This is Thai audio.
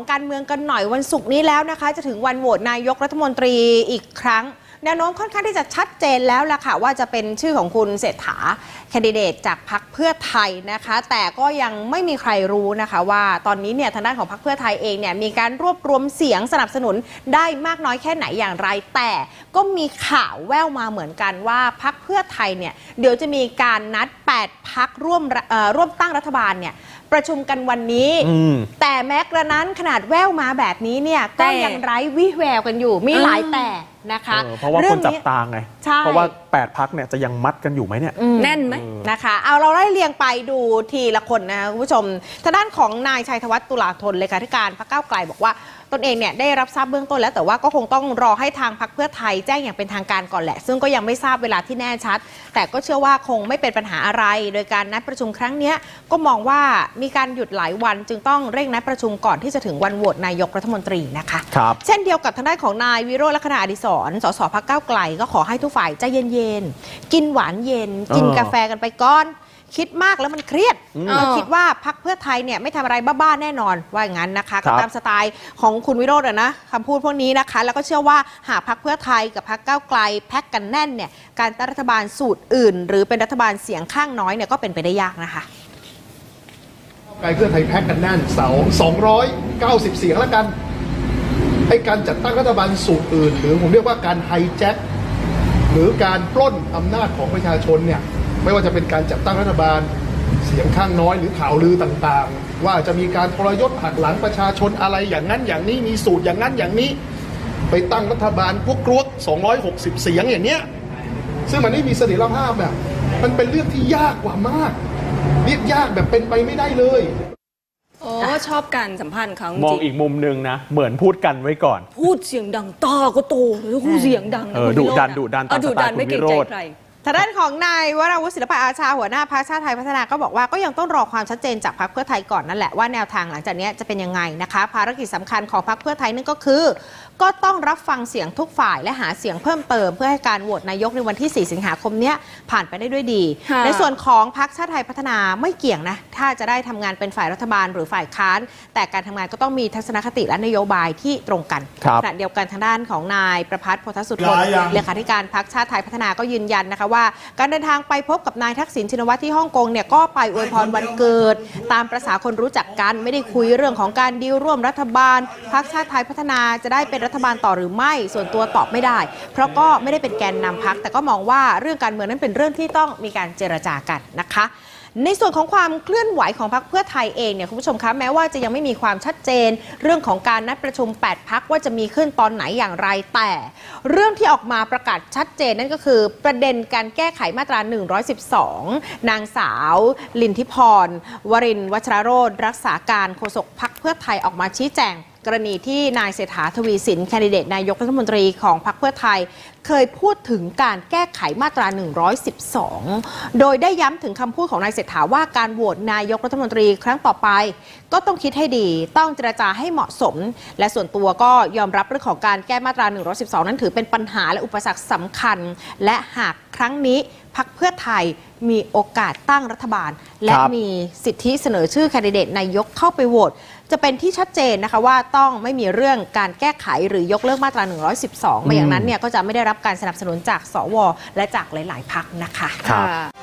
ของการเมืองกันหน่อยวันศุกร์นี้แล้วนะคะ จะถึงวันโหวตนายกรัฐมนตรีอีกครั้ง แนวโน้มค่อนข้างที่จะชัดเจนแล้วล่ะค่ะว่าจะเป็นชื่อของคุณเศรษฐาแคนดิเดตจากพรรคเพื่อไทยนะคะ แต่ก็ยังไม่มีใครรู้นะคะ ว่าตอนนี้เนี่ยทางด้านของพรรคเพื่อไทยเองเนี่ยมีการรวบรวมเสียงสนับสนุนได้มากน้อยแค่ไหนอย่างไร แต่ก็มีข่าวแววมาเหมือนกันว่าพรรคเพื่อไทยเนี่ยเดี๋ยวจะมีการนัด 8พักร่วมเอ่อร่วมตั้งรัฐบาลเนี่ยประชุมกันวันนี้อืมแต่แม้กระนั้นขนาดแววมาแบบนี้เนี่ยแต่ก็ยังไร้วิแววกันอยู่มีหลายแต่นะคะเออเพราะว่าคนจับตาไงใช่เพราะว่า8พักเนี่ยจะยังมัดกันอยู่ไหมเนี่ยอืมแน่นไหมนะคะ เอาเราไล่เรียงไปดูทีละคนนะคะคุณผู้ชมทางด้านของนายชัยธวัฒน์ตุลาธนเลขาธิการพรรคก้าวไกลบอกว่าตนเองเนี่ยได้รับทราบเบื้องต้นแล้วแต่ว่าก็คงต้องรอให้ทางพรรคเพื่อไทยแจ้งอย่างเป็นทางการก่อนแหละ ซึ่งก็ยังไม่ทราบเวลาที่แน่ชัด แต่ก็เชื่อว่าคงไม่เป็นปัญหาอะไร โดยการนัดประชุมครั้งเนี้ยก็มองว่ามีการหยุดหลายวัน จึงต้องเร่งนัดประชุมก่อนที่จะถึงวันโหวตนายกรัฐมนตรีนะคะครับเช่นเดียวกับทางด้านของนายวิโรจน์ลักษณะอดิศรสสพักเก้าวไกล ก็ขอให้ทุกฝ่ายใจเย็นๆกินหวานเย็น กินเออกาแฟกันไปก่อน คิดมากแล้วมันเครียดอืมก็คิดว่าพักเพื่อไทยเนี่ยไม่ทำอะไรบ้าๆแน่นอนว่าอย่างนั้นนะคะครัก็บตามสไตล์ของคุณวิโรจน์อะนะคำพูดพวกนี้นะคะ แล้วก็เชื่อว่าหากพักเพื่อไทยกับพักเก้าวไกลแพ็กกันแน่นเนี่ยการตั้งรัฐบาลสูตรอื่น หรือเป็นรัฐบาลเสียงข้างน้อยเนี่ยก็เป็นไปได้ยากนะคะไกลเพื่อไทยแพ็กกันแน่นเสา290 เสียงแล้วกันไอการจัดตั้งรัฐบาลสูตรอื่น หรือผมเรียกว่าการไฮแจ็ค หรือการปล้นอำนาจของประชาชนเนี่ยไม่ว่าจะเป็นการจัดตั้งรัฐบาล เสียงข้างน้อยหรือข่าวลือต่างๆ ว่าจะมีการทรยศหักหลังประชาชนอะไรอย่างนั้นอย่างนี้มีสูตรอย่างนั้นอย่างนี้ ไปตั้งรัฐบาลพวกกรวก260 เสียงอย่างเนี้ยซึ่งมันไม่มีเสถียรภาพแบบมันเป็นเรื่องที่ยากกว่ามากเรียกยากแบบเป็นไปไม่ได้เลย โอ้ชอบการสัมพันธ์เขาจมองริงอีกมุมหนึ่งนะ เหมือนพูดกันไว้ก่อน พูดเสียงดังตาก็โตแล้วพูดเสียงดังนะเออคุณวิโรจน์ดุดันอะดุดันเออตามดุสไตล์ดันไม่เกรงคุณวิใจโรจน์ใคร ทางด้านของนายวราวุฒิศิลปะอาชาหัวหน้าพรรคชาติไทยพัฒนาก็บอกว่าก็ยังต้องรอความชัดเจนจากพรรคเพื่อไทยก่อนนั่นแหละว่าแนวทางหลังจากนี้จะเป็นยังไงนะคะ ภารกิจสำคัญของพรรคเพื่อไทยนั่นก็คือ ก็ต้องรับฟังเสียงทุกฝ่ายและหาเสียงเพิ่มเติม เพื่อให้การโหวตนายกในวันที่ 4 สิงหาคมเนี้ยผ่านไปได้ด้วยดีค่ะในส่วนของพรรคชาติไทยพัฒนาไม่เกี่ยงนะถ้าจะได้ทำงานเป็นฝ่ายรัฐบาลหรือฝ่ายค้าน แต่การทำงานก็ต้องมีทัศนคติและนโยบายที่ตรงกันครับขณะเดียวกันทางด้านของนายประพัฒน์โพธสุทนย้ายยังเลขาธิการพรรคชาติไทยพัฒนาก็ยืนยันนะคะว่าการเดินทางไปพบกับนายทักษิณชินวัตรที่ฮ่องกงเนี่ยก็ไปอวยพรวันเกิด ตามประษาคนรู้จักกันไม่ได้คุยเรื่องของการดีลร่วมรัฐบาลพรรคชาติไทยพัฒนาจะได้เป็นรัฐบาลต่อหรือไม่ ส่วนตัวตอบไม่ได้ เพราะก็ไม่ได้เป็นแกนนำพรรคแต่ก็มองว่าเรื่องการเมืองนั้นเป็นเรื่องที่ต้องมีการเจรจากันนะคะ ในส่วนของความเคลื่อนไหวของพรรคเพื่อไทยเองเนี่ยคุณผู้ชมคะแม้ว่าจะยังไม่มีความชัดเจน เรื่องของการนัดประชุม 8 พักว่าจะมีขึ้นตอนไหนอย่างไรแต่ เรื่องที่ออกมาประกาศชัดเจนนั่นก็คือ ประเด็นการแก้ไขมาตรา 112 นางสาว ลินทิพรวรินวัชรโรธรักษาการโฆษกพักเพื่อไทยออกมาชี้แจง กรณีที่นายเศรษฐาทวีสินแคนดิเดตนายกรัฐมนตรีของพรรคเพื่อไทย เคยพูดถึงการแก้ไขมาตรา 112 โดยได้ย้ำถึงคำพูดของนายเศรษฐาว่าการโหวตนายกรัฐมนตรีครั้งต่อไป ก็ต้องคิดให้ดี ต้องเจรจาให้เหมาะสม และส่วนตัวก็ยอมรับเรื่องของการแก้มาตรา 112 นั้นถือเป็นปัญหาและอุปสรรคสำคัญ และหาก รั้งนี้พักเพื่อไทยมีโอกาสตั้งรัฐบาล และครับมีสิทธิเสนอชื่อแคนดิเดตนายกเข้าไปโหวตจะเป็นที่ชัดเจนนะคะว่าต้องไม่มีเรื่องการแก้ไขหรือยกเลิกมาตรา 112ไม่อย่างนั้นเนี่ยก็จะไม่ได้รับการสนับสนุนจากสวและจากหลาย ๆ พักนะคะครับค่ะ